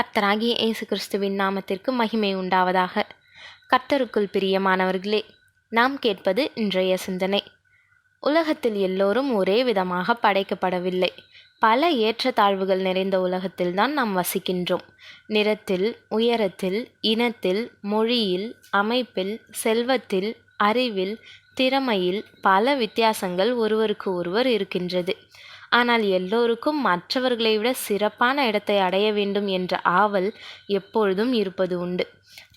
கர்த்தராகிய இயேசு கிறிஸ்துவின் நாமத்திற்கு மகிமை உண்டாவதாக. கர்த்தருக்குள் பிரியமானவர்களே நாம் கேட்பது இன்றைய சிந்தனை. உலகத்தில் எல்லோரும் ஒரே விதமாக படைக்கப்படவில்லை. பல ஏற்றத்தாழ்வுகள் நிறைந்த உலகத்தில்தான் நாம் வசிக்கின்றோம். நிறத்தில் உயரத்தில் இனத்தில் மொழியில் அமைப்பில் செல்வத்தில் அறிவில் திறமையில் பல வித்தியாசங்கள் ஒருவருக்கு ஒருவர் இருக்கின்றது. ஆனால் எல்லோருக்கும் மற்றவர்களை விட சிறப்பான இடத்தை அடைய வேண்டும் என்ற ஆவல் எப்பொழுதும் இருப்பது உண்டு.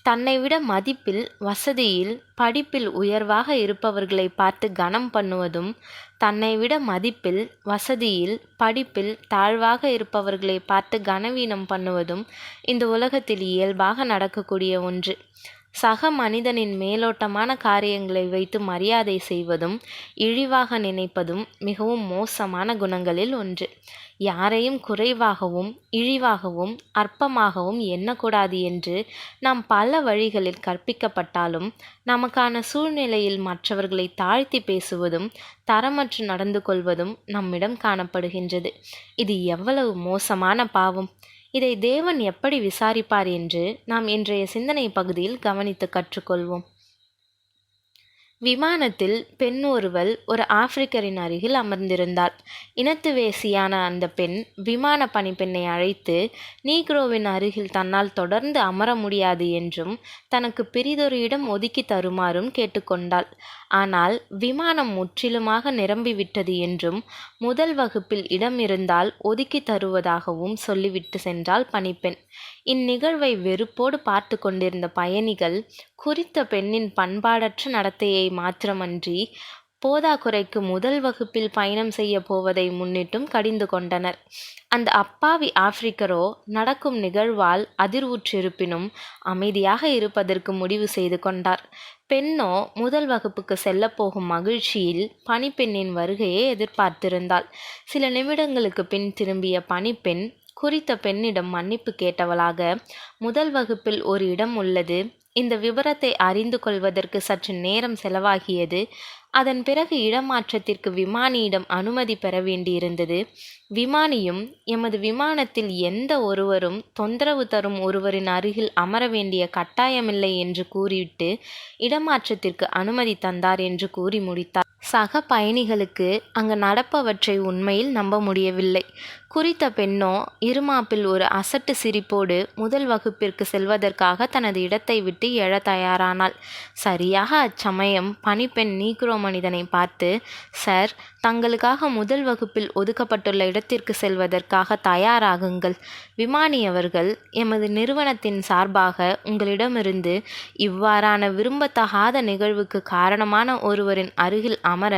தன்னை விட மதிப்பில் வசதியில் படிப்பில் உயர்வாக இருப்பவர்களை பார்த்து கனம் பண்ணுவதும் தன்னை விட மதிப்பில் வசதியில் படிப்பில் தாழ்வாக இருப்பவர்களை பார்த்து கனவீனம் பண்ணுவதும் இந்த உலகத்தில் இயல்பாக நடக்கக்கூடிய ஒன்று. சக மனிதனின் மேலோட்டமான காரியங்களை வைத்து மரியாதை செய்வதும் இழிவாக நினைப்பதும் மிகவும் மோசமான குணங்களில் ஒன்று. யாரையும் குறைவாகவும் இழிவாகவும் அற்பமாகவும் எண்ணக்கூடாது என்று நாம் பல வழிகளில் கற்பிக்கப்பட்டாலும் நமக்கான சூழ்நிலையில் மற்றவர்களை தாழ்த்தி பேசுவதும் தரமற்று நடந்து கொள்வதும் நம்மிடம் காணப்படுகின்றது. இது எவ்வளவு மோசமான பாவம்! இதை தேவன் எப்படி விசாரிப்பார் என்று நாம் இன்றைய சிந்தனை பகுதியில் கவனித்து கற்றுக்கொள்வோம். விமானத்தில் பெண் ஒருவள் ஒரு ஆப்பிரிக்கரின் அருகில் அமர்ந்திருந்தாள். இனத்து வேசியான அந்த பெண் விமான பணிப்பெண்ணை அழைத்து நீக்ரோவின் அருகில் தன்னால் தொடர்ந்து அமர முடியாது என்றும் தனக்கு பிரிதொரு இடம் ஒதுக்கி தருமாறும் கேட்டுக்கொண்டாள் ஆனால் விமானம் முற்றிலுமாக நிரம்பிவிட்டது என்றும் முதல் வகுப்பில் இடம் இருந்தால் ஒதுக்கி தருவதாகவும் சொல்லிவிட்டு சென்றாள் பணிப்பெண். இந்நிகழ்வை வெறுப்போடு பார்த்து கொண்டிருந்த பயணிகள் குறித்த பெண்ணின் பண்பாடற்ற நடத்தையை மாத்திரமன்றி போதாக்குறைக்கு முதல் வகுப்பில் பயணம் செய்ய போவதை முன்னிட்டும் கடிந்து கொண்டனர். அந்த அப்பாவி ஆப்பிரிக்கரோ நடக்கும் நிகழ்வால் அதிர்வுற்றிருப்பினும் அமைதியாக இருப்பதற்கு முடிவு செய்து கொண்டார். பெண்ணோ முதல் வகுப்புக்கு செல்லப்போகும் மகிழ்ச்சியில் பணிப்பெண்ணின் வருகையை எதிர்பார்த்திருந்தாள். சில நிமிடங்களுக்கு பின் திரும்பிய பணிப்பெண் குறித்த பெண்ணிடம் மன்னிப்பு கேட்டவளாக முதல் வகுப்பில் ஒரு இடம் உள்ளது இந்த விவரத்தை அறிந்து கொள்வதற்கு சற்று நேரம் செலவாகியது. அதன் பிறகு இடமாற்றத்திற்கு விமானியிடம் அனுமதி பெற வேண்டியிருந்தது. விமானியும் எமது விமானத்தில் எந்த ஒருவரும் தொந்தரவு தரும் ஒருவரின் அருகில் அமர வேண்டிய கட்டாயமில்லை என்று கூறிவிட்டு இடமாற்றத்திற்கு அனுமதி தந்தார் என்று கூறி முடித்தார். சக பயணிகளுக்கு அங்கு நடப்பவற்றை உண்மையில் நம்ப முடியவில்லை. குறித்த பெண்ணோ இருமாப்பில் ஒரு அசட்டு சிரிப்போடு முதல் வகுப்பிற்கு செல்வதற்காக தனது இடத்தை விட்டு எழ தயாரானாள். சரியாக அச்சமயம் பணிப்பெண் நீக்ரோ மனிதனை பார்த்து சார் தங்களுக்காக முதல் வகுப்பில் ஒதுக்கப்பட்டுள்ள இடத்திற்கு செல்வதற்காக தயாராகுங்கள். விமானி அவர்கள் எமது நிறுவனத்தின் சார்பாக உங்களிடமிருந்து இவ்வாறான விரும்பத்தகாத நிகழ்வுக்கு காரணமான ஒருவரின் அருகில் அமர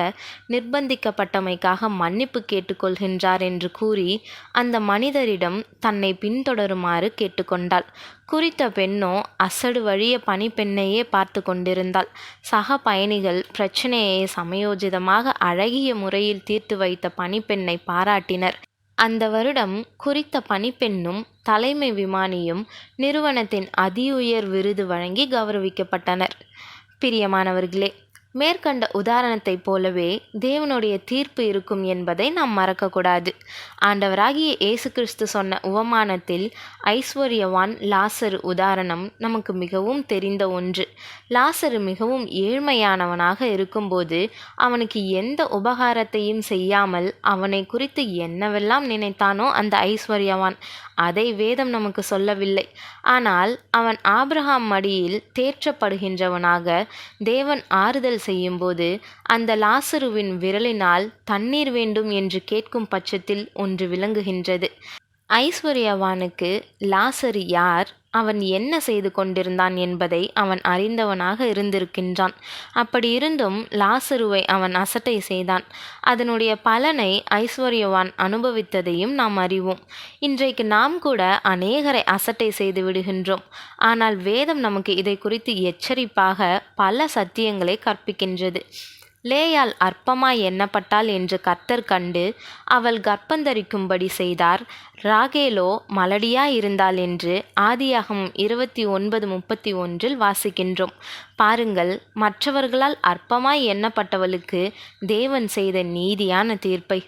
நிர்பந்திக்கப்பட்டமைக்காக மன்னிப்பு கேட்டுக்கொள்கின்றார் என்று கூறி அந்த மனிதரிடம் தன்னை பின்தொடருமாறு கேட்டுக்கொண்டாள். குறித்த பெண்ணோ அசடு வழிய பணிப்பெண்ணையே பார்த்து கொண்டிருந்தாள். சக பயணிகள் பிரச்சனையை சமயோஜிதமாக அழகிய முறையில் தீர்த்து வைத்த பணிப்பெண்ணை பாராட்டினர். அந்த வருடம் குறித்த பணிப்பெண்ணும் தலைமை விமானியும் நிறுவனத்தின் அதியுயர் விருது வழங்கி கௌரவிக்கப்பட்டனர். பிரியமானவர்களே மேற்கண்ட உதாரணத்தைப் போலவே தேவனுடைய தீர்ப்பு இருக்கும் என்பதை நாம் மறக்கக்கூடாது. ஆண்டவராகிய இயேசு கிறிஸ்து சொன்ன உவமானத்தில் ஐஸ்வர்யவான் லாசரு உதாரணம் நமக்கு மிகவும் தெரிந்த ஒன்று. லாசரு மிகவும் ஏழ்மையானவனாக இருக்கும்போது அவனுக்கு எந்த உபகாரத்தையும் செய்யாமல் அவனை குறித்து என்னவெல்லாம் நினைத்தானோ அந்த ஐஸ்வர்யவான் அதை வேதம் நமக்கு சொல்லவில்லை. ஆனால் அவன் ஆபிரகாம் மடியில் தேற்றப்படுகின்றவனாக தேவன் ஆறுதல் செய்யும்போது அந்த லாசருவின் விரலினால் தண்ணீர் வேண்டும் என்று கேட்கும் பட்சத்தில் ஒன்று விளங்குகின்றது. ஐஸ்வர்யவானுக்கு லாசரு யார்? அவன் என்ன செய்து கொண்டிருந்தான் என்பதை அவன் அறிந்தவனாக இருந்திருக்கின்றான். அப்படி இருந்தும் லாசருவை அவன் அசட்டை செய்தான். அதனுடைய பலனை ஐஸ்வர்யவான் அனுபவித்ததையும் நாம் அறிவோம். இன்றைக்கு நாம் கூட அநேகரை அசட்டை செய்து விடுகின்றோம். ஆனால் வேதம் நமக்கு இதை குறித்து எச்சரிப்பாக பல சத்தியங்களை கற்பிக்கின்றது. லேயால் அற்பமாய் எண்ணப்பட்டாள் என்று கர்த்தர் கண்டு அவள் கர்ப்பந்தரிக்கும்படி செய்தார். ராகேலோ மலடியாய் இருந்தாள் என்று ஆதியாகம் இருபத்தி ஒன்பது முப்பத்தி ஒன்றில் வாசிக்கின்றோம். பாருங்கள் மற்றவர்களால் அற்பமாய் எண்ணப்பட்டவளுக்கு தேவன் செய்த நீதியான தீர்ப்பை.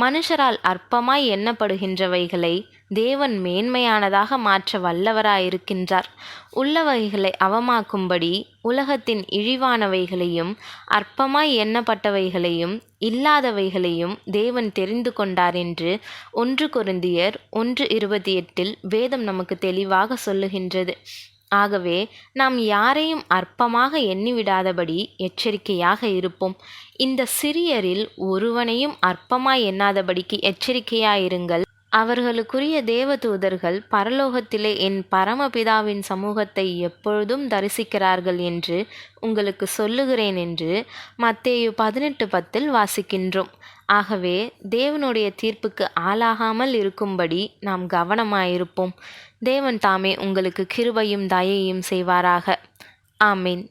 மனுஷரால் அற்பமாய் எண்ணப்படுகின்றவைகளை தேவன் மேன்மையானதாக மாற்ற வல்லவராயிருக்கின்றார். உள்ளவைகளை அவமாக்கும்படி உலகத்தின் இழிவானவைகளையும் அற்பமாய் எண்ணப்பட்டவைகளையும் இல்லாதவைகளையும் தேவன் தெரிந்து கொண்டார் என்று ஒன்று கொருந்தியர் ஒன்று இருபத்தி எட்டில் வேதம் நமக்கு தெளிவாக சொல்லுகின்றது. ஆகவே நாம் யாரையும் அற்பமாக எண்ணிவிடாதபடி எச்சரிக்கையாக இருப்போம். இந்த சிறியரில் ஒருவனையும் அற்பமாய் எண்ணாதபடிக்கு எச்சரிக்கையாயிருங்கள். அவர்களுக்குரிய தேவதூதர்கள் பரலோகத்திலே என் பரமபிதாவின் சமூகத்தை எப்பொழுதும் தரிசிக்கிறார்கள் என்று உங்களுக்கு சொல்லுகிறேன் என்று மத்தேயு பதினெட்டு பத்தில் வாசிக்கின்றோம். ஆகவே தேவனுடைய தீர்ப்புக்கு ஆளாகாமல் இருக்கும்படி நாம் கவனமாயிருப்போம். தேவன் தாமே உங்களுக்கு கிருபையும் தயையும் செய்வாராக. ஆமீன்.